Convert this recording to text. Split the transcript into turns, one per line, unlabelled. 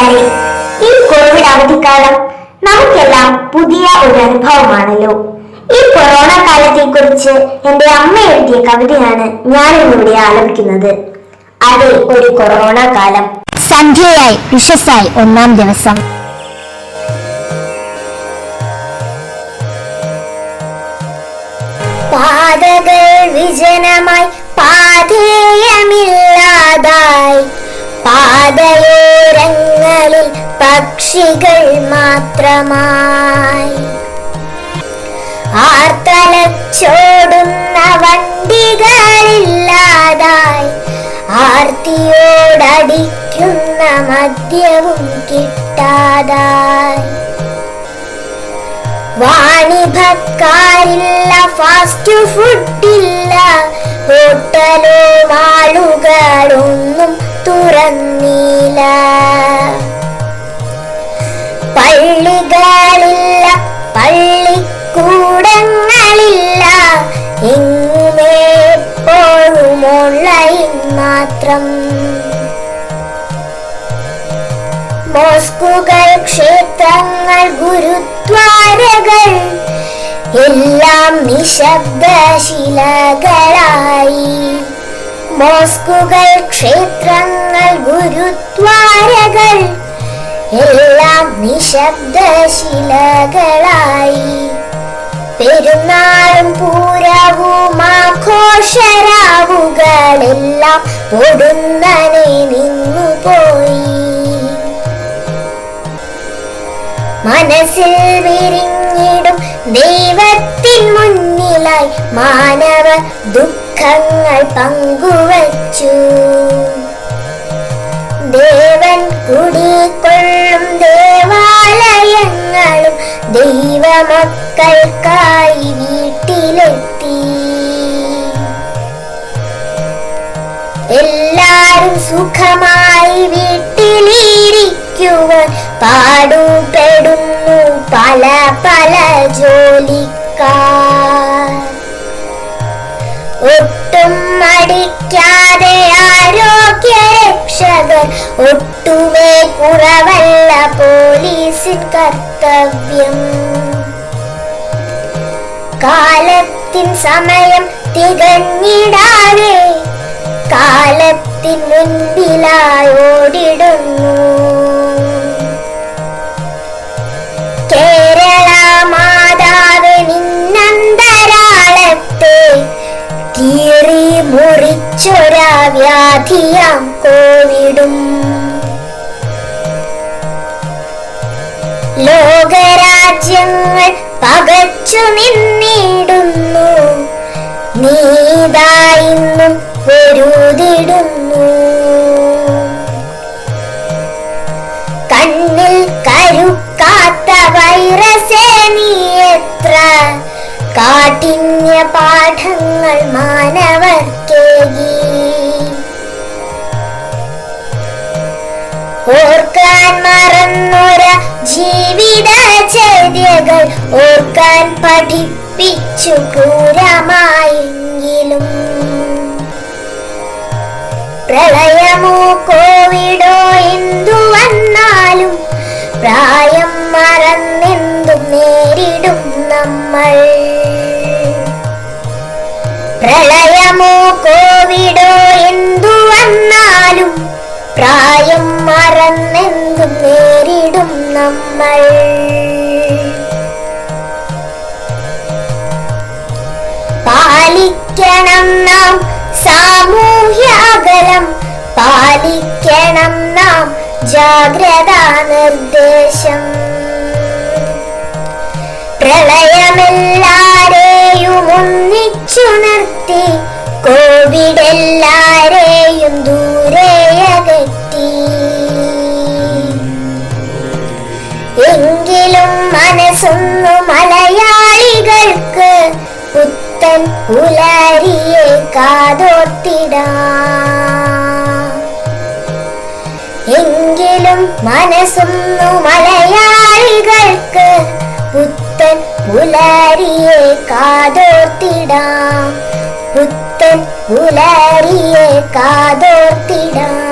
കൂട്ടുകാരെ ഈ കോവിഡ് അവധിക്കാലം നമുക്കെല്ലാം പുതിയ ഒരു അനുഭവമാണല്ലോ. ഈ കൊറോണ കാലത്തെ കുറിച്ച് എന്റെ അമ്മ എഴുതിയ കവിതയാണ് ഞാൻ ഇന്നിവിടെ ആലപിക്കുന്നത്. അതെ ഒരു കൊറോണ കാലം.
സന്ധ്യയായി വിഷസായി ഒന്നാം ദിവസം.
പാതകൾ വിജനമായി പാതേയമില്ലാതായി പക്ഷികൾ മാത്രമായി. ആർത്തലച്ചോടുന്ന വണ്ടികളില്ലാതായി. ആർത്തിയോടടിക്കുന്ന മദ്യവും കിട്ടാതായി. വാണിഭക്കാരില്ല ഫാസ്റ്റ് ഫുഡില്ല ഹോട്ടലോ മാളുകളൊന്നും മാത്രം മോസ്കുകൾ ക്ഷേത്രങ്ങൾ ഗുരുദ്വാരകൾ എല്ലാം നിശബ്ദ ശിലകളായി മോസ്കുകൾ ക്ഷേത്രങ്ങൾ ഗുരുദ്വാരകൾ എല്ലാം നിശബ്ദ ശിലകളായി പെരുന്നാളും പൂരവും ആഘോഷരാവുകളെല്ലാം പൊടുന്നനെ നിന്നുപോയി മനസ്സിൽ വിരിഞ്ഞിടും ദൈവത്തിൻ മുന്നിലായി മാനവ ദുഃഖങ്ങൾ പങ്കുവച്ചു. ദേവൻ കുടികൊള്ളും ദേവാലയങ്ങളും ദൈവമക്കൾക്കായി വീട്ടിലെത്തി. സുഖമായി വീട്ടിലിരിക്കുവാൻ പാടുപെടുന്നു പല പല ജോലിക്കാർ. ഒട്ടും മടിക്കാതെ ആരോഗ്യരക്ഷകർ ഒട്ടുമേ കുറവല്ല പോലീസിൻ കർത്തവ്യം. കാലത്തിൻ സമയം തികഞ്ഞിടാതെ കാലത്തിൻ മുൻപിലായോടിടുന്നു കേരള മാതാവ് നിന്നന്തരാളത്തെ കീറി മുറിച്ചൊരാ വ്യാധിയാം കോവിഡും. ലോകരാജ്യങ്ങൾ പകച്ചു നിന്നിടുന്നു. പാഠങ്ങൾ മാനവർക്കേകി ഓർക്കാൻ മറന്നൊര ജീവിതചര്യകൾ ഓർക്കാൻ പഠിപ്പിച്ചു ക്രൂരമായെങ്കിലും. പ്രളയമോ കോവിഡോ എന്തു വന്നാലും പ്രായം പ്രളയമോ കോവിഡോ എന്തു വന്നാലും പ്രായം മറന്നെന്തും നേരിടും നമ്മൾ. പാലിക്കണം നാം സാമൂഹ്യ അകലം പാലിക്കണം നാം ജാഗ്രതാ നിർദ്ദേശം. പ്രളയമെല്ലാരെയും ഒന്നിച്ചു കോവിഡെല്ലാരെയും ദൂരെ അകറ്റി എങ്കിലും മനസ്സൊന്നു മലയാളികൾക്ക് പുത്തൻ പുലരിയെ കാതോർത്തിടാം. എങ്കിലും മനസ്സൊന്നു മലയാളികൾക്ക് പുത്തൻ പുലരിയെ കാതോർത്തിടാം പുത്തൻ പുലരിയെ കാതോർത്തിടാം